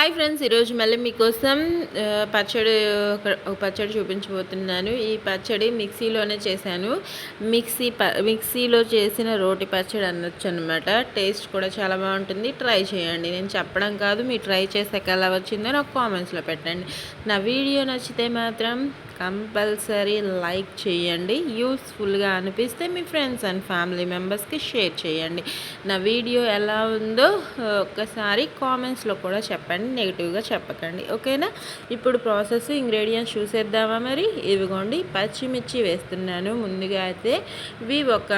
Hi friends ఈరోజు మళ్ళీ మీకోసం పచ్చడి పచ్చడి చూపించబోతున్నాను. ఈ పచ్చడి మిక్సీలోనే చేశాను. మిక్సీ ప మిక్సీలో చేసిన రోటి పచ్చడి అనొచ్చు అనమాట టేస్ట్ కూడా చాలా బాగుంటుంది. ట్రై చేయండి. నేను చెప్పడం కాదు మీరు ట్రై చేసాక ఎలా వచ్చిందో నాకు కామెంట్స్లో పెట్టండి. నా వీడియో నచ్చితే మాత్రం కంపల్సరీ లైక్ చేయండి. యూస్ఫుల్గా అనిపిస్తే మీ ఫ్రెండ్స్ అండ్ ఫ్యామిలీ మెంబర్స్కి షేర్ చేయండి. నా వీడియో ఎలా ఉందో ఒక్కసారి కామెంట్స్లో కూడా చెప్పండి. నెగిటివ్గా చెప్పకండి. ఓకేనా? ఇప్పుడు ప్రాసెస్ ఇంగ్రీడియంట్స్ చూసేద్దామా మరి? ఇవిగోండి. పచ్చిమిర్చి వేస్తున్నాను. ముందుగా అయితే ఇవి ఒక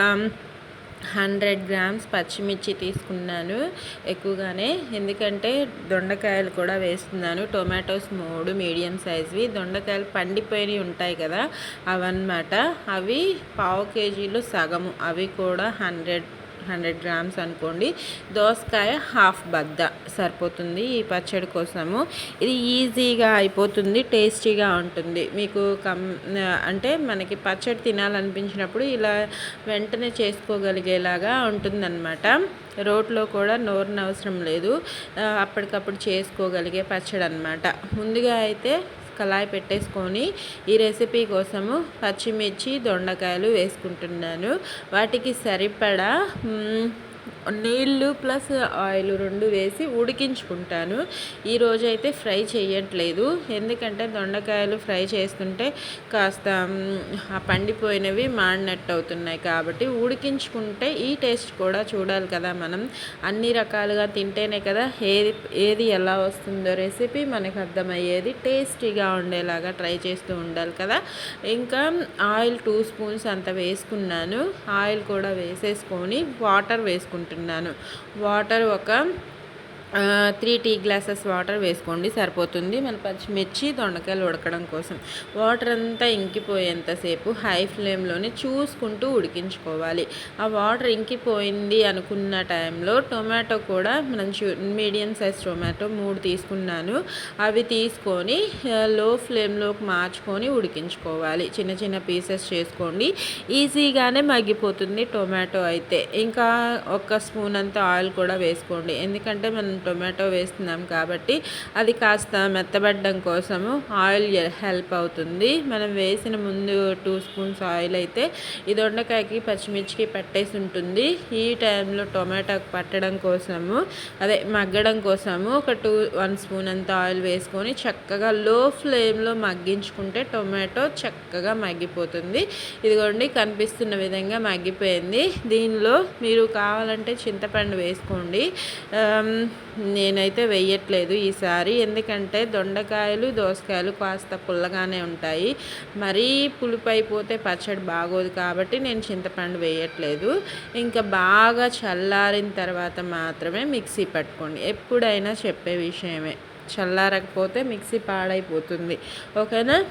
హండ్రెడ్ గ్రామ్స్ పచ్చిమిర్చి తీసుకున్నాను ఎక్కువగానే. ఎందుకంటే దొండకాయలు కూడా వేస్తున్నాను. టొమాటోస్ మూడు మీడియం సైజ్వి. దొండకాయలు పండిపోయినవి ఉంటాయి కదా అవన్నమాట. అవి పావు కేజీలు సగము. అవి కూడా హండ్రెడ్ హండ్రెడ్ గ్రామ్స్ అనుకోండి. దోసకాయ హాఫ్ బద్ద సరిపోతుంది. ఈ పచ్చడి కోసము. ఇది ఈజీగా అయిపోతుంది టేస్టీగా ఉంటుంది. మీకు కమ్ అంటే మనకి పచ్చడి తినాలనిపించినప్పుడు ఇలా వెంటనే చేసుకోగలిగేలాగా ఉంటుందన్నమాట. రోట్లో కూడా నోరునవసరం లేదు. అప్పటికప్పుడు చేసుకోగలిగే పచ్చడి అనమాట ముందుగా అయితే కళాయి పెట్టేసుకొని ఈ రెసిపీ కోసము పచ్చిమిర్చి దొండకాయలు వేసుకుంటున్నాను. వాటికి సరిపడా నీళ్ళు ప్లస్ ఆయిల్ రెండు వేసి ఉడికించుకుంటాను. ఈరోజు అయితే ఫ్రై చేయట్లేదు ఎందుకంటే దొండకాయలు ఫ్రై చేస్తుంటే కాస్త ఆ పండిపోయినవి మాడినట్టు అవుతున్నాయి కాబట్టి ఉడికించుకుంటే ఈ టేస్ట్ కూడా చూడాలి కదా మనం. అన్ని రకాలుగా తింటేనే కదా ఏది ఏది ఎలా వస్తుందో రెసిపీ మనకు అర్థమయ్యేది. టేస్టీగా ఉండేలాగా ట్రై చేస్తూ ఉండాలి కదా. ఇంకా ఆయిల్ టూ స్పూన్స్ అంత వేసుకున్నాను. ఆయిల్ కూడా వేసేసుకొని వాటర్ వేసుకుంటాను అనుకుంటున్నాను. వాటర్ ఒక త్రీ టీ గ్లాసెస్ వాటర్ వేసుకోండి సరిపోతుంది. మన పచ్చిమిర్చి దొండకాయలు ఉడకడం కోసం. వాటర్ అంతా ఇంకిపోయేంతసేపు హై ఫ్లేమ్లోనే చూసుకుంటూ ఉడికించుకోవాలి. ఆ వాటర్ ఇంకిపోయింది అనుకున్న టైంలో టొమాటో కూడా మనం మీడియం సైజ్ టొమాటో మూడు తీసుకున్నాను. అవి తీసుకొని లో ఫ్లేమ్లోకి మార్చుకొని ఉడికించుకోవాలి. చిన్న చిన్న పీసెస్ చేసుకోండి. ఈజీగానే మగ్గిపోతుంది టొమాటో అయితే. ఇంకా ఒక స్పూన్ అంత ఆయిల్ కూడా వేసుకోండి. ఎందుకంటే మనం టొమాటో వేస్తున్నాం కాబట్టి అది కాస్త మెత్తబడ్డం కోసము ఆయిల్ హెల్ప్ అవుతుంది. మనం వేసిన ముందు టూ స్పూన్స్ ఆయిల్ అయితే ఇది దొండకాయకి పచ్చిమిర్చికి పట్టేసి ఉంటుంది. ఈ టైంలో టొమాటోకి పట్టడం కోసము అదే మగ్గడం కోసము ఒక టూ వన్ స్పూన్ అంత ఆయిల్ వేసుకొని చక్కగా లో ఫ్లేమ్లో మగ్గించుకుంటే టొమాటో చక్కగా మగ్గిపోతుంది. ఇదిగోండి కనిపిస్తున్న విధంగా మగ్గిపోయింది. దీనిలో మీరు కావాలంటే చింతపండు వేసుకోండి. నేనైతే వేయట్లేదు ఈసారి ఎందుకంటే దొండకాయలు దోసకాయలు కాస్త పుల్లగానే ఉంటాయి. మరీ పులుపు అయిపోతే పచ్చడి బాగోదు కాబట్టి నేను చింతపండు వేయట్లేదు ఇంకా బాగా చల్లారిన తర్వాత మాత్రమే మిక్సీ పట్టుకోండి. ఎప్పుడైనా చెప్పే విషయమే. చల్లారకపోతే మిక్సీ పాడైపోతుంది. ఓకేనా?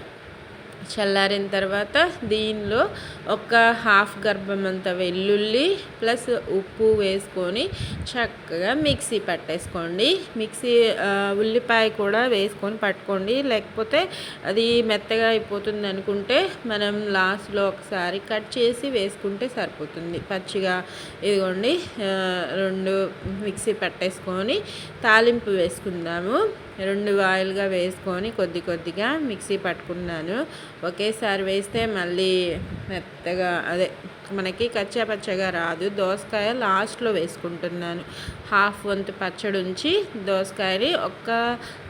చల్లారిన తర్వాత దీనిలో ఒక హాఫ్ గర్భం అంత వెల్లుల్లి ప్లస్ ఉప్పు వేసుకొని చక్కగా మిక్సీ పట్టేసుకోండి. మిక్సీ ఉల్లిపాయ కూడా వేసుకొని పట్టుకోండి. లేకపోతే అది మెత్తగా అయిపోతుంది అనుకుంటే మనం లాస్ట్లో ఒకసారి కట్ చేసి వేసుకుంటే సరిపోతుంది. పచ్చిగా ఇదిగోండి రెండు మిక్సీ పట్టేసుకొని తాలింపు వేసుకుందాము. రెండు ఆయిల్గా వేసుకొని కొద్ది కొద్దిగా మిక్సీ పట్టుకున్నాను. ఒకేసారి వేస్తే మళ్ళీ మెత్తగా అదే మనకి కచ్చా పచ్చగా రాదు. దోసకాయ లాస్ట్లో వేసుకుంటున్నాను. హాఫ్ వంతు పచ్చడి ఉంచి దోసకాయని ఒక్క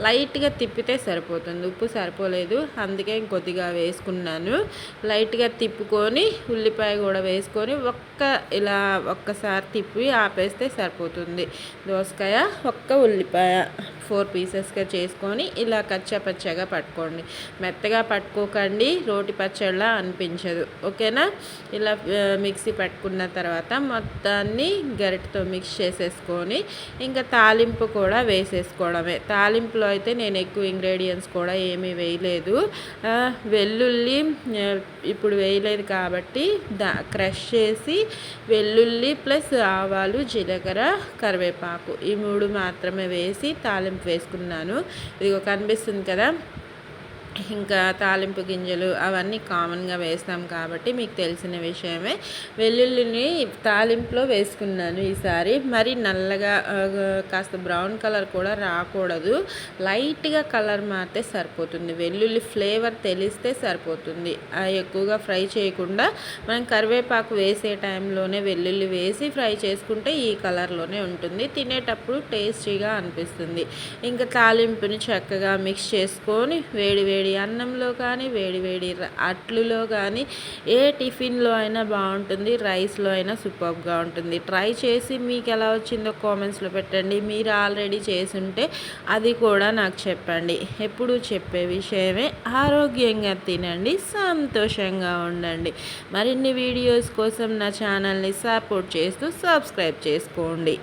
లైట్గా తిప్పితే సరిపోతుంది. ఉప్పు సరిపోలేదు. అందుకే ఇంకొద్దిగా వేసుకున్నాను. లైట్గా తిప్పుకొని ఉల్లిపాయ కూడా వేసుకొని ఒక్క ఇలా ఒక్కసారి తిప్పి ఆపేస్తే సరిపోతుంది. దోసకాయ ఒక్క ఉల్లిపాయ. ఫోర్ పీసెస్గా చేసుకొని ఇలా కచ్చా పచ్చగా పట్టుకోండి. మెత్తగా పట్టుకోకండి రోటి పచ్చడిలా అనిపించదు. ఓకేనా? ఇలా మిక్సీ పట్టుకున్న తర్వాత మొత్తాన్ని గరిటతో మిక్స్ చేసేసుకొని ఇంకా తాలింపు కూడా వేసేసుకోవడమే. తాలింపులో అయితే నేను ఎక్కువ ఇంగ్రీడియంట్స్ కూడా ఏమీ వేయలేదు. వెల్లుల్లి ఇప్పుడు వేయలేదు కాబట్టి దా క్రష్ చేసి వెల్లుల్లి ప్లస్ ఆవాలు జీలకర్ర కరివేపాకు ఈ మూడు మాత్రమే వేసి తాలింపు వేసుకున్నాను. ఇది కనిపిస్తుంది కదా. ఇంకా తాలింపు గింజలు అవన్నీ కామన్గా వేస్తాం కాబట్టి మీకు తెలిసిన విషయమే. వెల్లుల్లిని తాలింపులో వేసుకున్నాను ఈసారి. మరి నల్లగా కాస్త బ్రౌన్ కలర్ కూడా రాకూడదు. లైట్గా కలర్ మారితే సరిపోతుంది. వెల్లుల్లి ఫ్లేవర్ తెలిస్తే సరిపోతుంది. ఎక్కువగా ఫ్రై చేయకుండా మనం కరివేపాకు వేసే టైంలోనే వెల్లుల్లి వేసి ఫ్రై చేసుకుంటే ఈ కలర్లోనే ఉంటుంది. తినేటప్పుడు టేస్టీగా అనిపిస్తుంది. ఇంకా తాలింపుని చక్కగా మిక్స్ చేసుకొని వేడి వేడి వేడి అన్నంలో కానీ వేడి వేడి అట్లులో కానీ ఏ టిఫిన్లో అయినా బాగుంటుంది రైస్లో అయినా సూపర్గా ఉంటుంది. ట్రై చేసి మీకు ఎలా వచ్చిందో కామెంట్స్లో పెట్టండి. మీరు ఆల్రెడీ చేసుంటే అది కూడా నాకు చెప్పండి. ఎప్పుడు చెప్పే విషయమే. ఆరోగ్యంగా తినండి సంతోషంగా ఉండండి. మరిన్ని వీడియోస్ కోసం నా ఛానల్ని సపోర్ట్ చేస్తూ సబ్స్క్రైబ్ చేసుకోండి.